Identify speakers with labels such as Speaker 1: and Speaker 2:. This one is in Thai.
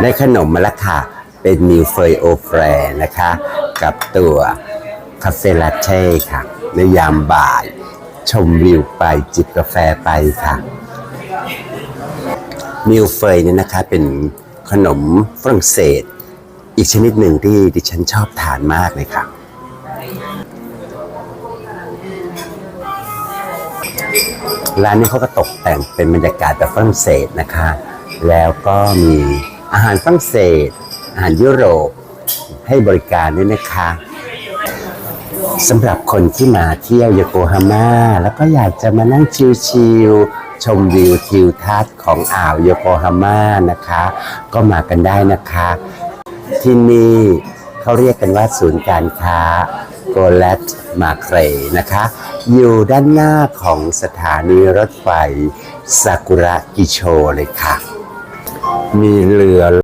Speaker 1: ได้ขนมมาแล้วค่ะ เป็นมิลเฟยโอแฟรนะคะ กับตัวคาเฟ่ลาเต้ค่ะ ในยามบ่าย ชมวิวไปจิบกาแฟไปค่ะ มิลเฟยเนี่ยนะคะเป็นขนมฝรั่งเศส อีกชนิดหนึ่งที่ดิฉันชอบทานมากเลยค่ะ ร้านนี้เขาก็ตกแต่งเป็นบรรยากาศแบบฝรั่งเศสนะคะ แล้วก็มี อาหารฝรั่งเศส อาหารยุโรปให้บริการด้วยนะคะสำหรับคนที่มาเที่ยวโยโกฮาม่าแล้วก็อยากจะมานั่งชิลๆชมวิวทิวทัศน์ของอ่าวโยโกฮาม่านะคะ ก็มากันได้นะคะ ที่นี่เขาเรียกกันว่าศูนย์การค้าโกลตมาเครนะคะ อยู่ด้านหน้าของสถานีรถไฟซากุระกิโชเลยค่ะ มีเรือ